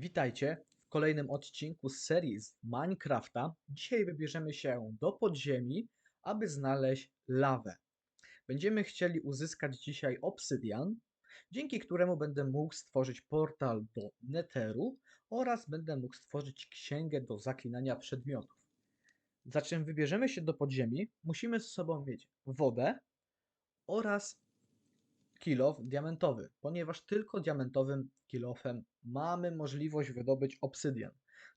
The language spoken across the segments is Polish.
Witajcie w kolejnym odcinku z serii z Minecrafta. Dzisiaj wybierzemy się do podziemi, aby znaleźć lawę. Będziemy chcieli uzyskać dzisiaj obsydian, dzięki któremu będę mógł stworzyć portal do Netheru oraz będę mógł stworzyć księgę do zaklinania przedmiotów. Zaczym wybierzemy się do podziemi, musimy z sobą mieć wodę oraz kilof diamentowy, ponieważ tylko diamentowym kilofem mamy możliwość wydobyć obsydian.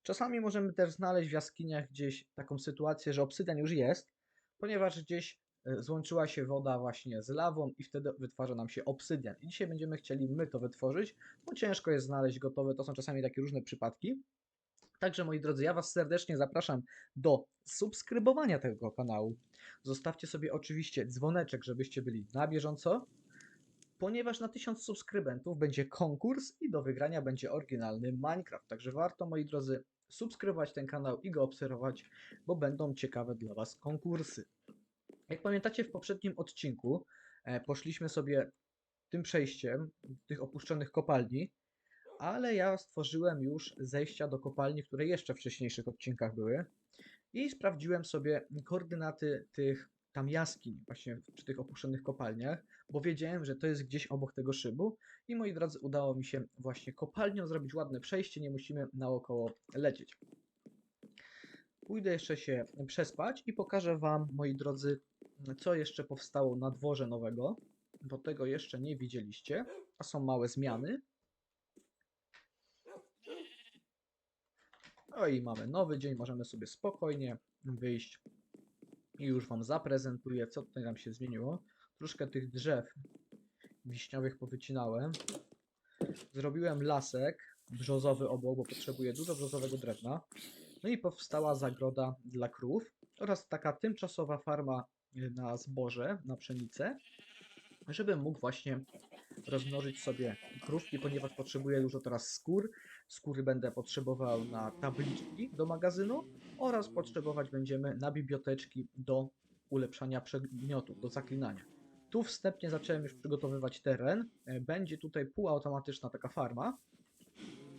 Czasami możemy też znaleźć w jaskiniach gdzieś taką sytuację, że obsydian już jest, ponieważ gdzieś e, złączyła się woda właśnie z lawą i wtedy wytwarza nam się obsydian. I dzisiaj będziemy chcieli my to wytworzyć, bo ciężko jest znaleźć gotowe, to są czasami takie różne przypadki. Także moi drodzy, ja Was serdecznie zapraszam do subskrybowania tego kanału. Zostawcie sobie oczywiście dzwoneczek, żebyście byli na bieżąco ponieważ na 1000 subskrybentów będzie konkurs i do wygrania będzie oryginalny Minecraft. Także warto, moi drodzy, subskrybować ten kanał i go obserwować, bo będą ciekawe dla Was konkursy. Jak pamiętacie, w poprzednim odcinku e, poszliśmy sobie tym przejściem tych opuszczonych kopalni, ale ja stworzyłem już zejścia do kopalni, które jeszcze w wcześniejszych odcinkach były i sprawdziłem sobie koordynaty tych tam jaskiń, właśnie przy tych opuszczonych kopalniach, bo wiedziałem, że to jest gdzieś obok tego szybu i moi drodzy, udało mi się właśnie kopalnią zrobić ładne przejście, nie musimy naokoło lecieć. Pójdę jeszcze się przespać i pokażę Wam, moi drodzy, co jeszcze powstało na dworze nowego, bo tego jeszcze nie widzieliście, a są małe zmiany. No i mamy nowy dzień, możemy sobie spokojnie wyjść i już Wam zaprezentuję, co tutaj nam się zmieniło. Troszkę tych drzew wiśniowych powycinałem. Zrobiłem lasek brzozowy obok, bo potrzebuję dużo brzozowego drewna. No i powstała zagroda dla krów oraz taka tymczasowa farma y, na zboże, na pszenicę, żebym mógł właśnie rozmnożyć sobie krówki, ponieważ potrzebuję dużo teraz skór. Skóry będę potrzebował na tabliczki do magazynu oraz potrzebować będziemy na biblioteczki do ulepszania przedmiotów, do zaklinania. Tu wstępnie zacząłem już przygotowywać teren. E, Będzie tutaj półautomatyczna taka farma.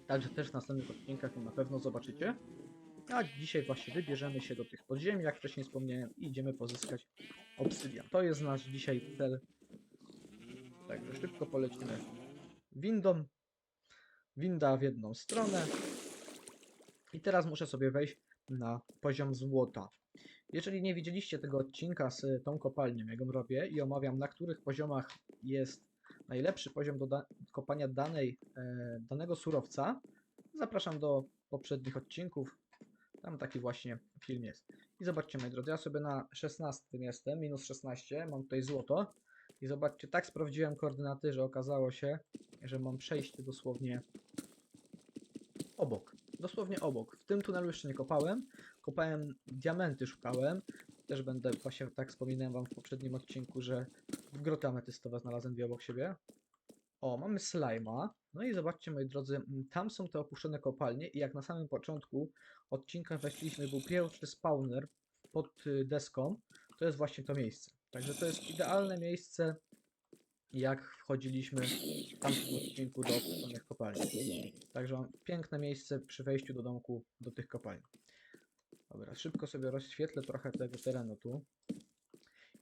Także też w następnych odcinkach na pewno zobaczycie. A dzisiaj właśnie wybierzemy się do tych podziemi, jak wcześniej wspomniałem, i idziemy pozyskać obsydian. To jest nasz dzisiaj cel. Także szybko polecimy windą. Winda w jedną stronę. I teraz muszę sobie wejść na poziom złota. Jeżeli nie widzieliście tego odcinka z tą kopalnią, jak ją robię i omawiam, na których poziomach jest najlepszy poziom do da kopania danej, e, danego surowca, zapraszam do poprzednich odcinków. Tam taki właśnie film jest. I zobaczcie, moi drodzy, ja sobie na 16 jestem, minus 16, mam tutaj złoto. I zobaczcie, tak sprawdziłem koordynaty, że okazało się, że mam przejście dosłownie obok. Dosłownie obok. W tym tunelu jeszcze nie kopałem. Kopałem diamenty, szukałem. Też będę, właśnie tak wspominałem wam w poprzednim odcinku, że groty ametystowe znalazłem dwie obok siebie. O, mamy slajma. No i zobaczcie, moi drodzy, m, tam są te opuszczone kopalnie i jak na samym początku odcinka weszliśmy, był pierwszy spawner pod y, deską, to jest właśnie to miejsce. Także to jest idealne miejsce, jak wchodziliśmy w tamtym odcinku do opuszczonych kopalni. Także mam piękne miejsce przy wejściu do domku do tych kopalni. Dobra, szybko sobie rozświetlę trochę tego terenu tu.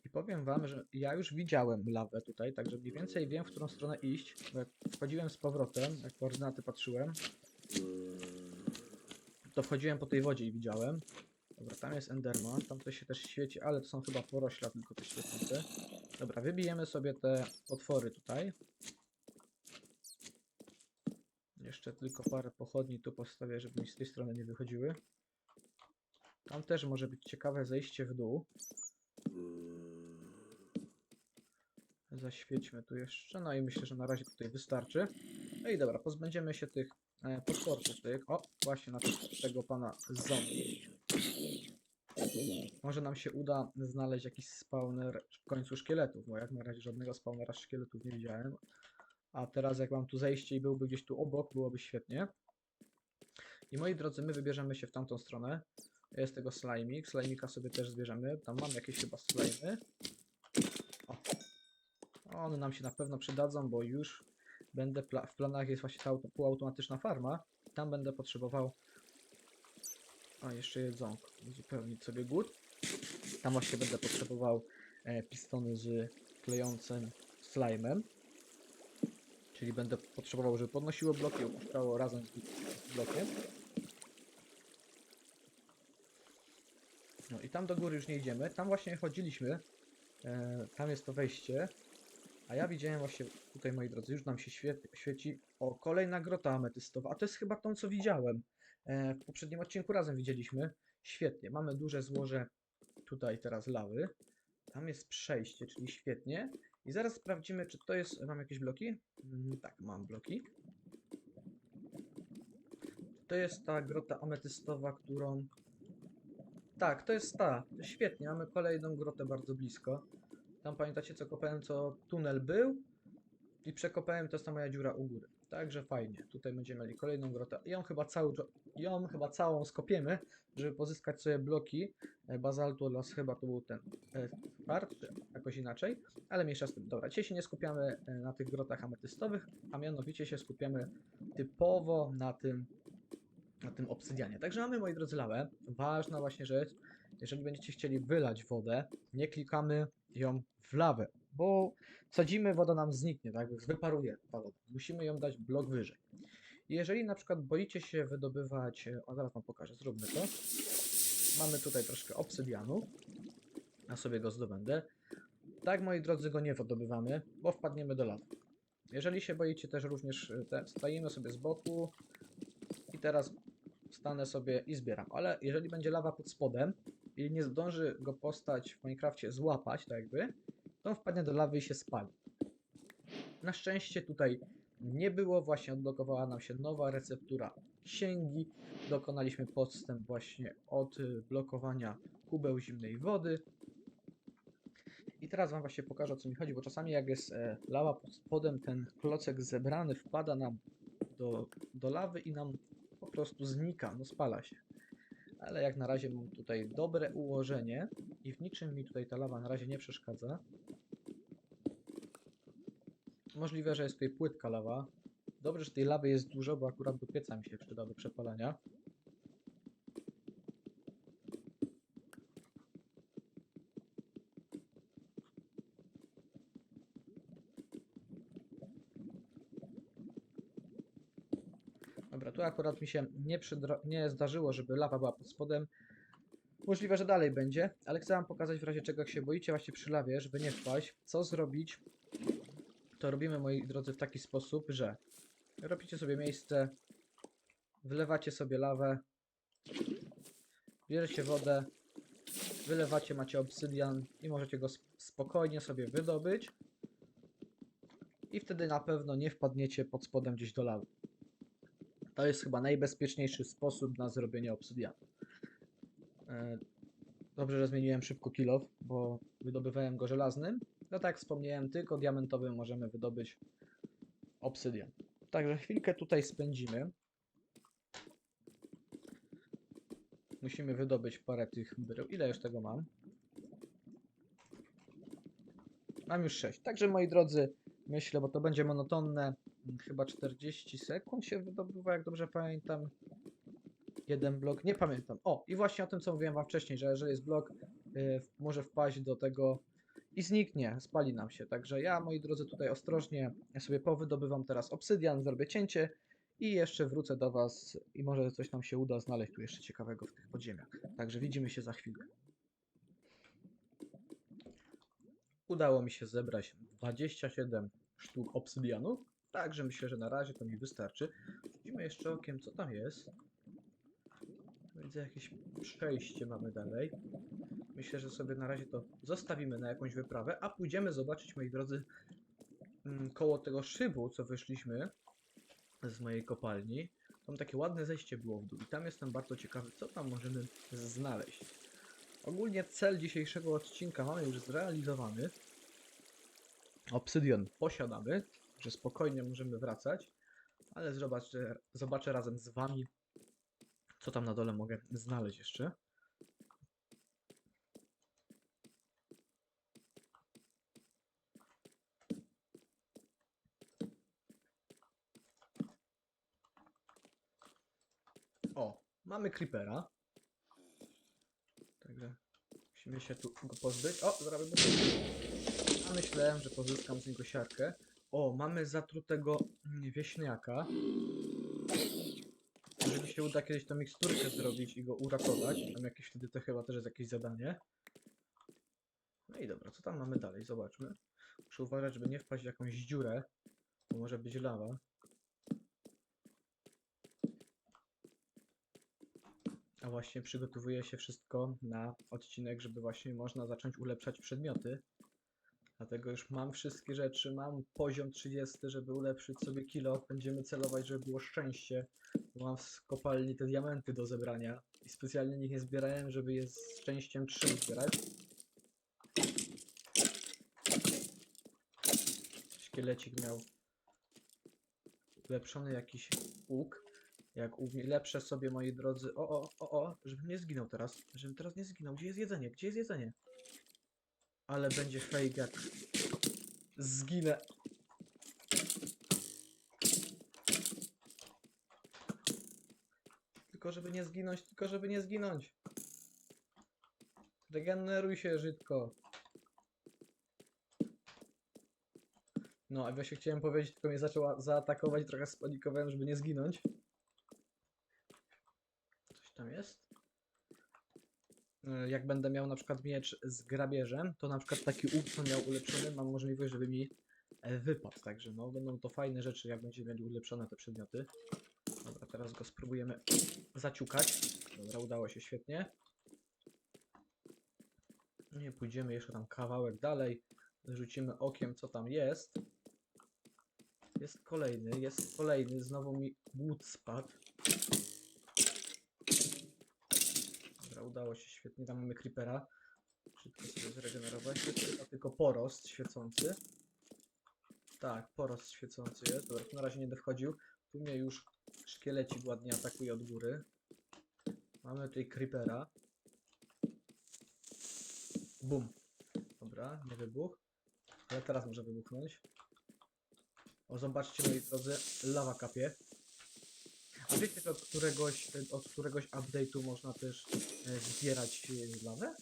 I powiem wam, że ja już widziałem lawę tutaj, także mniej więcej wiem, w którą stronę iść. Jak wchodziłem z powrotem, jak koordynaty patrzyłem, to wchodziłem po tej wodzie i widziałem. Dobra, tam jest Enderman, tam coś się też świeci, ale to są chyba porośla tylko te świecące. Dobra, wybijemy sobie te potwory tutaj. Jeszcze tylko parę pochodni tu postawię, żeby mi z tej strony nie wychodziły. Tam też może być ciekawe zejście w dół. Zaświećmy tu jeszcze, no i myślę, że na razie tutaj wystarczy. No i dobra, pozbędziemy się tych e, tych. O, właśnie na te- tego pana zombie. Może nam się uda znaleźć jakiś spawner w końcu szkieletów, bo jak na razie żadnego spawnera szkieletów nie widziałem. A teraz jak mam tu zejście i byłby gdzieś tu obok, byłoby świetnie. I moi drodzy, my wybierzemy się w tamtą stronę. Jest tego slajmik, slajmika sobie też zbierzemy. Tam mam jakieś chyba slajmy. O. One nam się na pewno przydadzą, bo już będę pla w planach jest właśnie ta auto półautomatyczna farma. Tam będę potrzebował... A, jeszcze jedzonko. Uzupełnić sobie głód. Tam właśnie będę potrzebował e, pistony z klejącym slime'em. Czyli będę potrzebował, żeby podnosiło bloki, opuszczało razem z blokiem. No i tam do góry już nie idziemy. Tam właśnie chodziliśmy. E, tam jest to wejście. A ja widziałem właśnie tutaj, moi drodzy, już nam się świe- świeci. O, kolejna grota ametystowa. A to jest chyba tą, co widziałem. E, w poprzednim odcinku razem widzieliśmy. Świetnie. Mamy duże złoże tutaj teraz lawy. Tam jest przejście, czyli świetnie. I zaraz sprawdzimy, czy to jest. Mam jakieś bloki? Mm, tak, mam bloki. To jest ta grota ametystowa, którą. Tak, to jest ta. Świetnie, mamy kolejną grotę bardzo blisko. Tam pamiętacie, co kopałem, co tunel był? I przekopałem, to jest ta moja dziura u góry. Także fajnie. Tutaj będziemy mieli kolejną grotę. Ją chyba, cały, ją chyba całą skopiemy, żeby pozyskać sobie bloki e, bazaltu oraz chyba to był ten e, part, czy jakoś inaczej. Ale mniejsza z tym. Dobra, dzisiaj się nie skupiamy e, na tych grotach ametystowych, a mianowicie się skupiamy typowo na tym na tym obsydianie. Także mamy, moi drodzy, lawę. Ważna właśnie rzecz, jeżeli będziecie chcieli wylać wodę, nie klikamy ją w lawę, bo sadzimy, woda nam zniknie, tak? Wyparuje ta woda. Musimy ją dać blok wyżej. Jeżeli na przykład boicie się wydobywać, e, o zaraz wam pokażę, zróbmy to. Mamy tutaj troszkę obsydianu, a sobie go zdobędę. Tak, moi drodzy, go nie wydobywamy, bo wpadniemy do lawy. Jeżeli się boicie też również, e, te, stajemy sobie z boku i teraz stanę sobie i zbieram. Ale jeżeli będzie lawa pod spodem i nie zdąży go postać w Minecrafcie złapać, tak jakby, to wpadnie do lawy i się spali. Na szczęście tutaj nie było, właśnie odblokowała nam się nowa receptura księgi. Dokonaliśmy podstęp właśnie od blokowania kubeł zimnej wody. I teraz Wam właśnie pokażę o co mi chodzi, bo czasami jak jest e, lawa pod spodem, ten klocek zebrany wpada nam do, do lawy i nam prostu znika, no spala się. Ale jak na razie mam tutaj dobre ułożenie i w niczym mi tutaj ta lawa na razie nie przeszkadza. Możliwe, że jest tutaj płytka lawa. Dobrze, że tej lawy jest dużo, bo akurat do pieca mi się przyda do przepalania. Dobra, akurat mi się nie, nie zdarzyło, żeby lawa była pod spodem. Możliwe, że dalej będzie, ale chcę wam pokazać w razie czego jak się boicie właśnie przy lawie, żeby nie wpaść. Co zrobić? To robimy, moi drodzy, w taki sposób, że robicie sobie miejsce, wlewacie sobie lawę, bierzecie wodę, wylewacie, macie obsydian i możecie go sp- spokojnie sobie wydobyć. I wtedy na pewno nie wpadniecie pod spodem gdzieś do lawy. To jest chyba najbezpieczniejszy sposób na zrobienie obsydianu. E, Dobrze, że zmieniłem szybko kilof, bo wydobywałem go żelaznym. No tak wspomniałem, tylko diamentowym możemy wydobyć obsydian. Także chwilkę tutaj spędzimy. Musimy wydobyć parę tych brył. Ile już tego mam? Mam już 6. Także moi drodzy, myślę, bo to będzie monotonne. Chyba 40 sekund się wydobywa, jak dobrze pamiętam. Jeden blok, nie pamiętam. O, i właśnie o tym, co mówiłem wam wcześniej, że jeżeli jest blok, y, może wpaść do tego i zniknie, spali nam się. Także ja, moi drodzy, tutaj ostrożnie sobie powydobywam teraz obsydian, zrobię cięcie i jeszcze wrócę do was i może coś nam się uda znaleźć tu jeszcze ciekawego w tych podziemiach. Także widzimy się za chwilę. Udało mi się zebrać 27 sztuk obsydianów, także myślę, że na razie to mi wystarczy. Widzimy jeszcze okiem, co tam jest. Widzę jakieś przejście mamy dalej. Myślę, że sobie na razie to zostawimy na jakąś wyprawę, a pójdziemy zobaczyć, moi drodzy, mm, koło tego szybu, co wyszliśmy z mojej kopalni. Tam takie ładne zejście było w dół i tam jestem bardzo ciekawy, co tam możemy znaleźć. Ogólnie cel dzisiejszego odcinka mamy już zrealizowany. Obsydian posiadamy, że spokojnie możemy wracać, ale zobaczę, zobaczę razem z wami, co tam na dole mogę znaleźć jeszcze. O, mamy creepera. Także musimy się tu go pozbyć. O, zrobię go. A myślałem, że pozyskam z niego siarkę. O, mamy zatrutego mm, wieśniaka. Jeżeli się uda kiedyś tą miksturkę zrobić i go uratować, tam jakieś wtedy to chyba też jest jakieś zadanie. No i dobra, co tam mamy dalej? Zobaczmy. Muszę uważać, żeby nie wpaść w jakąś dziurę, bo może być lawa. A właśnie przygotowuje się wszystko na odcinek, żeby właśnie można zacząć ulepszać przedmioty. Dlatego już mam wszystkie rzeczy, mam poziom 30, żeby ulepszyć sobie kilo. Będziemy celować, żeby było szczęście. Bo mam w kopalni te diamenty do zebrania. I specjalnie ich nie zbierałem, żeby je z szczęściem 3 zbierać. Szkielecik miał ulepszony jakiś łuk. Jak ulepszę sobie, moi drodzy. O, o, o, o, żebym nie zginął teraz. Żebym teraz nie zginął. Gdzie jest jedzenie? Gdzie jest jedzenie? Ale będzie fake jak zginę. Tylko żeby nie zginąć, tylko żeby nie zginąć. Regeneruj się, Żydko. No, a właśnie chciałem powiedzieć, tylko mnie zaczęła zaatakować, trochę spanikowałem, żeby nie zginąć. Coś tam jest? E, Jak będę miał na przykład miecz z grabieżem, to na przykład taki łuk, co miał ulepszony, mam możliwość, żeby mi e, wypadł. Także no, będą to fajne rzeczy, jak będziemy mieli ulepszone te przedmioty. Dobra, teraz go spróbujemy zaciukać. Dobra, udało się świetnie. Nie pójdziemy jeszcze tam kawałek dalej. Rzucimy okiem, co tam jest. Jest kolejny, jest kolejny. Znowu mi głód spadł. Udało się świetnie. Tam mamy creepera. Szybko sobie zregenerować. Chyba tylko porost świecący. Tak, porost świecący jest. Dobra, na razie nie wchodził. Tu mnie już szkielecik ładnie atakuje od góry. Mamy tutaj creepera. Bum. Dobra, nie wybuch. Ale teraz może wybuchnąć. O, zobaczcie moi drodzy, lawa kapie. Wiecie, że od któregoś, od któregoś update'u można też e, zbierać e, lawę?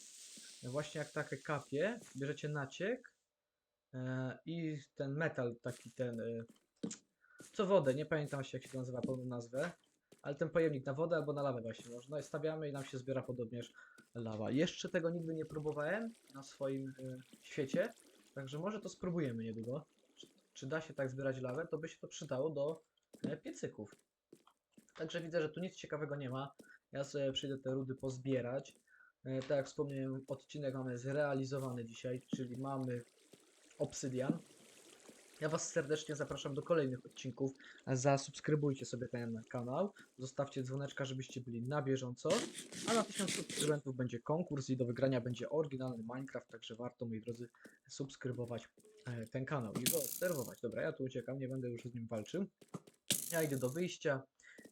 E, Właśnie jak takie kapie, bierzecie naciek i ten metal, taki ten, co wodę, nie pamiętam właśnie jak się to nazywa, pełną nazwę, ale ten pojemnik na wodę albo na lawę właśnie można stawiamy i nam się zbiera podobnież lawa. Jeszcze tego nigdy nie próbowałem na swoim świecie, także może to spróbujemy niedługo. Czy, da się tak zbierać lawę, to by się to przydało do piecyków. Także widzę, że tu nic ciekawego nie ma. Ja sobie przyjdę te rudy pozbierać. E, tak jak wspomniałem, odcinek mamy zrealizowany dzisiaj, czyli mamy obsydian. Ja Was serdecznie zapraszam do kolejnych odcinków. Zasubskrybujcie sobie ten kanał, zostawcie dzwoneczka, żebyście byli na bieżąco. A na 1000 subskrybentów będzie konkurs i do wygrania będzie oryginalny Minecraft, także warto, moi drodzy, subskrybować e, ten kanał i go obserwować. Dobra, ja tu uciekam, nie będę już z nim walczył. Ja idę do wyjścia.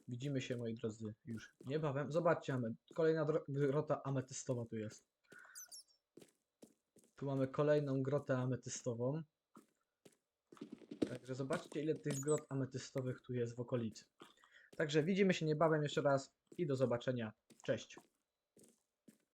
Widzimy się, moi drodzy, już niebawem. Zobaczcie, ame- kolejna grota ametystowa tu jest. Tu mamy kolejną grotę ametystową. Także zobaczcie, ile tych grot ametystowych tu jest w okolicy. Także widzimy się niebawem jeszcze raz i do zobaczenia. Cześć.